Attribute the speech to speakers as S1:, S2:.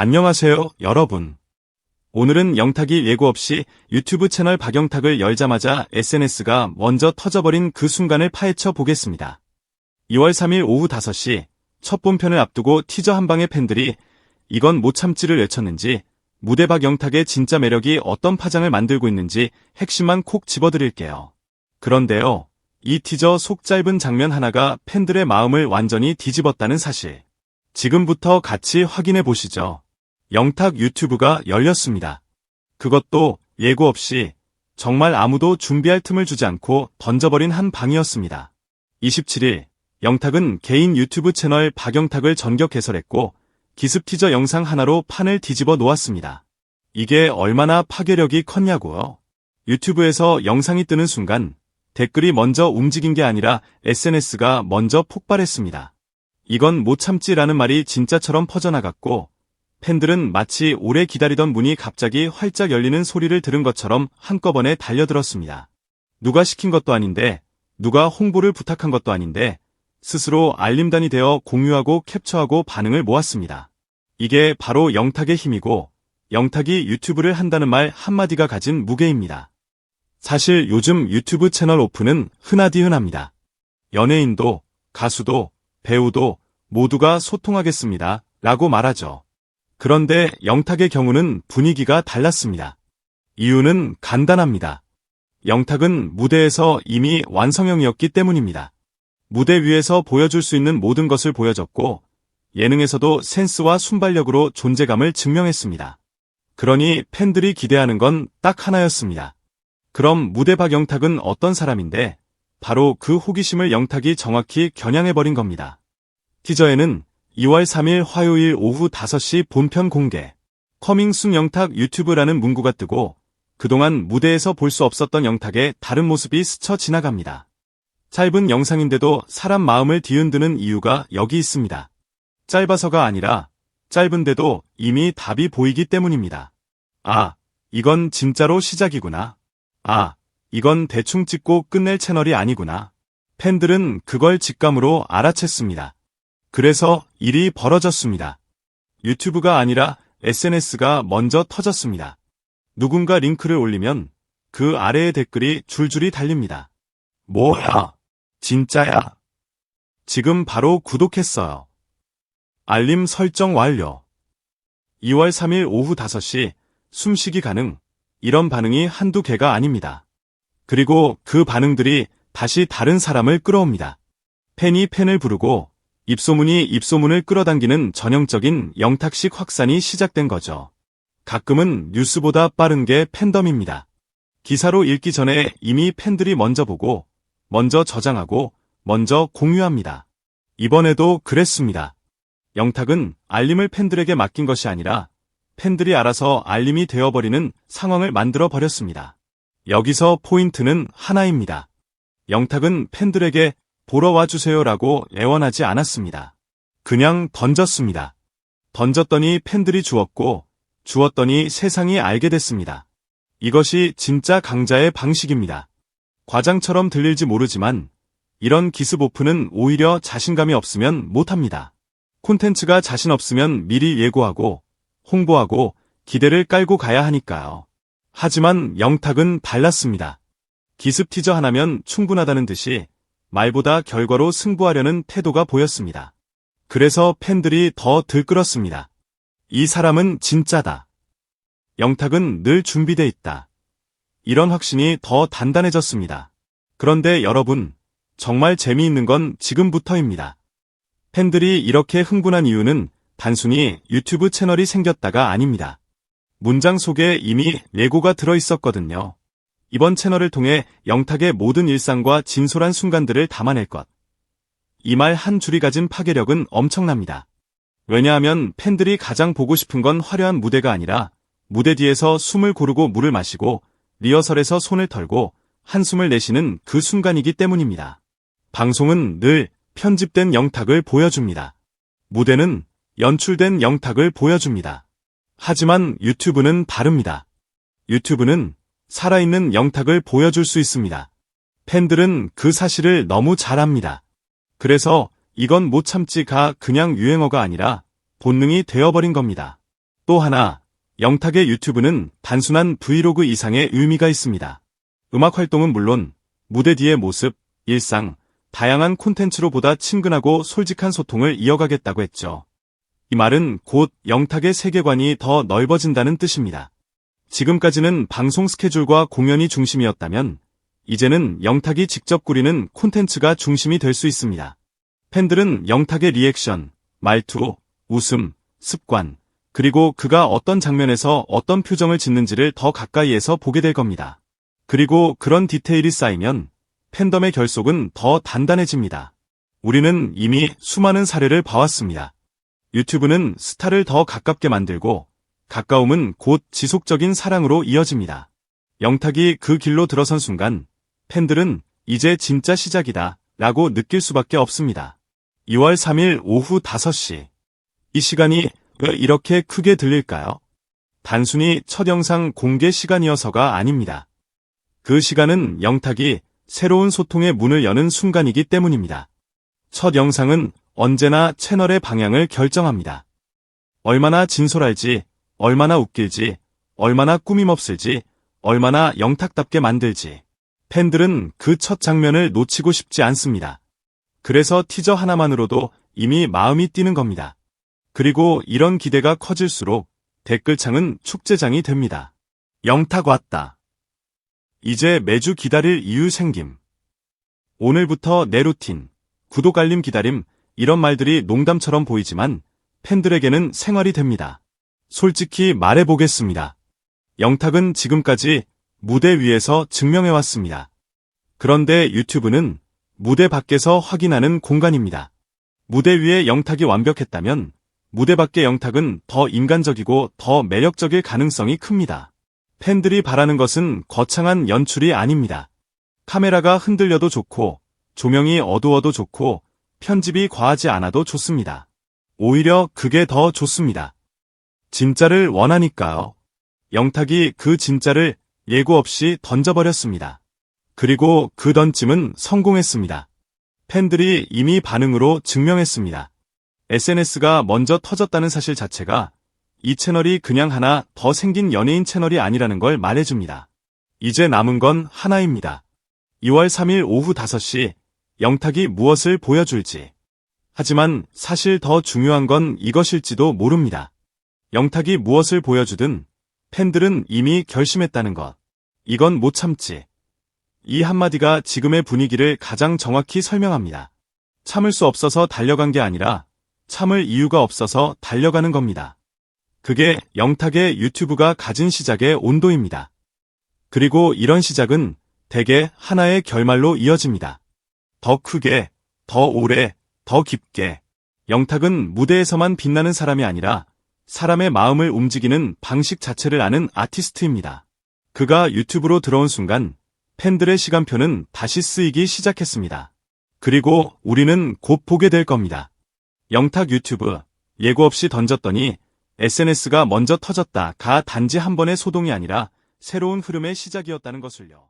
S1: 안녕하세요, 여러분. 오늘은 영탁이 예고 없이 유튜브 채널 박영탁을 열자마자 SNS가 먼저 터져버린 그 순간을 파헤쳐 보겠습니다. 2월 3일 오후 5시 첫 본편을 앞두고 티저 한 방의 팬들이 이건 못 참지를 외쳤는지 무대 박영탁의 진짜 매력이 어떤 파장을 만들고 있는지 핵심만 콕 집어드릴게요. 그런데요, 이 티저 속 짧은 장면 하나가 팬들의 마음을 완전히 뒤집었다는 사실. 지금부터 같이 확인해 보시죠. 영탁 유튜브가 열렸습니다. 그것도 예고 없이 정말 아무도 준비할 틈을 주지 않고 던져버린 한 방이었습니다. 27일 영탁은 개인 유튜브 채널 박영탁을 전격 개설했고 기습 티저 영상 하나로 판을 뒤집어 놓았습니다. 이게 얼마나 파괴력이 컸냐고요. 유튜브에서 영상이 뜨는 순간 댓글이 먼저 움직인 게 아니라 SNS가 먼저 폭발했습니다. 이건 못 참지라는 말이 진짜처럼 퍼져나갔고 팬들은 마치 오래 기다리던 문이 갑자기 활짝 열리는 소리를 들은 것처럼 한꺼번에 달려들었습니다. 누가 시킨 것도 아닌데, 누가 홍보를 부탁한 것도 아닌데, 스스로 알림단이 되어 공유하고 캡처하고 반응을 모았습니다. 이게 바로 영탁의 힘이고, 영탁이 유튜브를 한다는 말 한마디가 가진 무게입니다. 사실 요즘 유튜브 채널 오픈은 흔하디 흔합니다. 연예인도, 가수도, 배우도 모두가 소통하겠습니다. 라고 말하죠. 그런데 영탁의 경우는 분위기가 달랐습니다. 이유는 간단합니다. 영탁은 무대에서 이미 완성형이었기 때문입니다. 무대 위에서 보여줄 수 있는 모든 것을 보여줬고 예능에서도 센스와 순발력으로 존재감을 증명했습니다. 그러니 팬들이 기대하는 건 딱 하나였습니다. 그럼 무대 박 영탁은 어떤 사람인데 바로 그 호기심을 영탁이 정확히 겨냥해버린 겁니다. 티저에는 2월 3일 화요일 오후 5시 본편 공개, 커밍순 영탁 유튜브라는 문구가 뜨고 그동안 무대에서 볼 수 없었던 영탁의 다른 모습이 스쳐 지나갑니다. 짧은 영상인데도 사람 마음을 뒤흔드는 이유가 여기 있습니다. 짧아서가 아니라 짧은데도 이미 답이 보이기 때문입니다. 아, 이건 진짜로 시작이구나. 아, 이건 대충 찍고 끝낼 채널이 아니구나. 팬들은 그걸 직감으로 알아챘습니다. 그래서 일이 벌어졌습니다. 유튜브가 아니라 SNS가 먼저 터졌습니다. 누군가 링크를 올리면 그 아래의 댓글이 줄줄이 달립니다. 뭐야? 진짜야? 지금 바로 구독했어요. 알림 설정 완료. 2월 3일 오후 5시 숨쉬기 가능. 이런 반응이 한두 개가 아닙니다. 그리고 그 반응들이 다시 다른 사람을 끌어옵니다. 팬이 팬을 부르고 입소문이 입소문을 끌어당기는 전형적인 영탁식 확산이 시작된 거죠. 가끔은 뉴스보다 빠른 게 팬덤입니다. 기사로 읽기 전에 이미 팬들이 먼저 보고, 먼저 저장하고, 먼저 공유합니다. 이번에도 그랬습니다. 영탁은 알림을 팬들에게 맡긴 것이 아니라 팬들이 알아서 알림이 되어버리는 상황을 만들어 버렸습니다. 여기서 포인트는 하나입니다. 영탁은 팬들에게 보러 와주세요라고 애원하지 않았습니다. 그냥 던졌습니다. 던졌더니 팬들이 주었고, 주었더니 세상이 알게 됐습니다. 이것이 진짜 강자의 방식입니다. 과장처럼 들릴지 모르지만, 이런 기습 오픈은 오히려 자신감이 없으면 못합니다. 콘텐츠가 자신 없으면 미리 예고하고, 홍보하고, 기대를 깔고 가야 하니까요. 하지만 영탁은 달랐습니다. 기습 티저 하나면 충분하다는 듯이 말보다 결과로 승부하려는 태도가 보였습니다. 그래서 팬들이 더 들끓었습니다. 이 사람은 진짜다. 영탁은 늘 준비돼 있다. 이런 확신이 더 단단해졌습니다. 그런데 여러분, 정말 재미있는 건 지금부터입니다. 팬들이 이렇게 흥분한 이유는 단순히 유튜브 채널이 생겼다가 아닙니다. 문장 속에 이미 예고가 들어있었거든요. 이번 채널을 통해 영탁의 모든 일상과 진솔한 순간들을 담아낼 것. 이 말 한 줄이 가진 파괴력은 엄청납니다. 왜냐하면 팬들이 가장 보고 싶은 건 화려한 무대가 아니라 무대 뒤에서 숨을 고르고 물을 마시고 리허설에서 손을 털고 한숨을 내쉬는 그 순간이기 때문입니다. 방송은 늘 편집된 영탁을 보여줍니다. 무대는 연출된 영탁을 보여줍니다. 하지만 유튜브는 다릅니다. 유튜브는 살아있는 영탁을 보여줄 수 있습니다. 팬들은 그 사실을 너무 잘 압니다. 그래서 이건 못 참지가 그냥 유행어가 아니라 본능이 되어버린 겁니다. 또 하나, 영탁의 유튜브는 단순한 브이로그 이상의 의미가 있습니다. 음악 활동은 물론 무대 뒤의 모습, 일상, 다양한 콘텐츠로 보다 친근하고 솔직한 소통을 이어가겠다고 했죠. 이 말은 곧 영탁의 세계관이 더 넓어진다는 뜻입니다. 지금까지는 방송 스케줄과 공연이 중심이었다면 이제는 영탁이 직접 꾸리는 콘텐츠가 중심이 될 수 있습니다. 팬들은 영탁의 리액션, 말투, 웃음, 습관, 그리고 그가 어떤 장면에서 어떤 표정을 짓는지를 더 가까이에서 보게 될 겁니다. 그리고 그런 디테일이 쌓이면 팬덤의 결속은 더 단단해집니다. 우리는 이미 수많은 사례를 봐왔습니다. 유튜브는 스타를 더 가깝게 만들고 가까움은 곧 지속적인 사랑으로 이어집니다. 영탁이 그 길로 들어선 순간 팬들은 이제 진짜 시작이다 라고 느낄 수밖에 없습니다. 2월 3일 오후 5시. 이 시간이 왜 이렇게 크게 들릴까요? 단순히 첫 영상 공개 시간이어서가 아닙니다. 그 시간은 영탁이 새로운 소통의 문을 여는 순간이기 때문입니다. 첫 영상은 언제나 채널의 방향을 결정합니다. 얼마나 진솔할지, 얼마나 웃길지, 얼마나 꾸밈없을지, 얼마나 영탁답게 만들지. 팬들은 그 첫 장면을 놓치고 싶지 않습니다. 그래서 티저 하나만으로도 이미 마음이 뛰는 겁니다. 그리고 이런 기대가 커질수록 댓글창은 축제장이 됩니다. 영탁 왔다. 이제 매주 기다릴 이유 생김. 오늘부터 내 루틴, 구독 알림 기다림, 이런 말들이 농담처럼 보이지만 팬들에게는 생활이 됩니다. 솔직히 말해보겠습니다. 영탁은 지금까지 무대 위에서 증명해왔습니다. 그런데 유튜브는 무대 밖에서 확인하는 공간입니다. 무대 위에 영탁이 완벽했다면 무대 밖의 영탁은 더 인간적이고 더 매력적일 가능성이 큽니다. 팬들이 바라는 것은 거창한 연출이 아닙니다. 카메라가 흔들려도 좋고, 조명이 어두워도 좋고, 편집이 과하지 않아도 좋습니다. 오히려 그게 더 좋습니다. 진짜를 원하니까요. 영탁이 그 진짜를 예고 없이 던져버렸습니다. 그리고 그 던짐은 성공했습니다. 팬들이 이미 반응으로 증명했습니다. SNS가 먼저 터졌다는 사실 자체가 이 채널이 그냥 하나 더 생긴 연예인 채널이 아니라는 걸 말해줍니다. 이제 남은 건 하나입니다. 2월 3일 오후 5시 영탁이 무엇을 보여줄지. 하지만 사실 더 중요한 건 이것일지도 모릅니다. 영탁이 무엇을 보여주든 팬들은 이미 결심했다는 것. 이건 못 참지. 이 한마디가 지금의 분위기를 가장 정확히 설명합니다. 참을 수 없어서 달려간 게 아니라 참을 이유가 없어서 달려가는 겁니다. 그게 영탁의 유튜브가 가진 시작의 온도입니다. 그리고 이런 시작은 대개 하나의 결말로 이어집니다. 더 크게, 더 오래, 더 깊게. 영탁은 무대에서만 빛나는 사람이 아니라 사람의 마음을 움직이는 방식 자체를 아는 아티스트입니다. 그가 유튜브로 들어온 순간 팬들의 시간표는 다시 쓰이기 시작했습니다. 그리고 우리는 곧 보게 될 겁니다. 영탁 유튜브 예고 없이 던졌더니 SNS가 먼저 터졌다 가 단지 한 번의 소동이 아니라 새로운 흐름의 시작이었다는 것을요.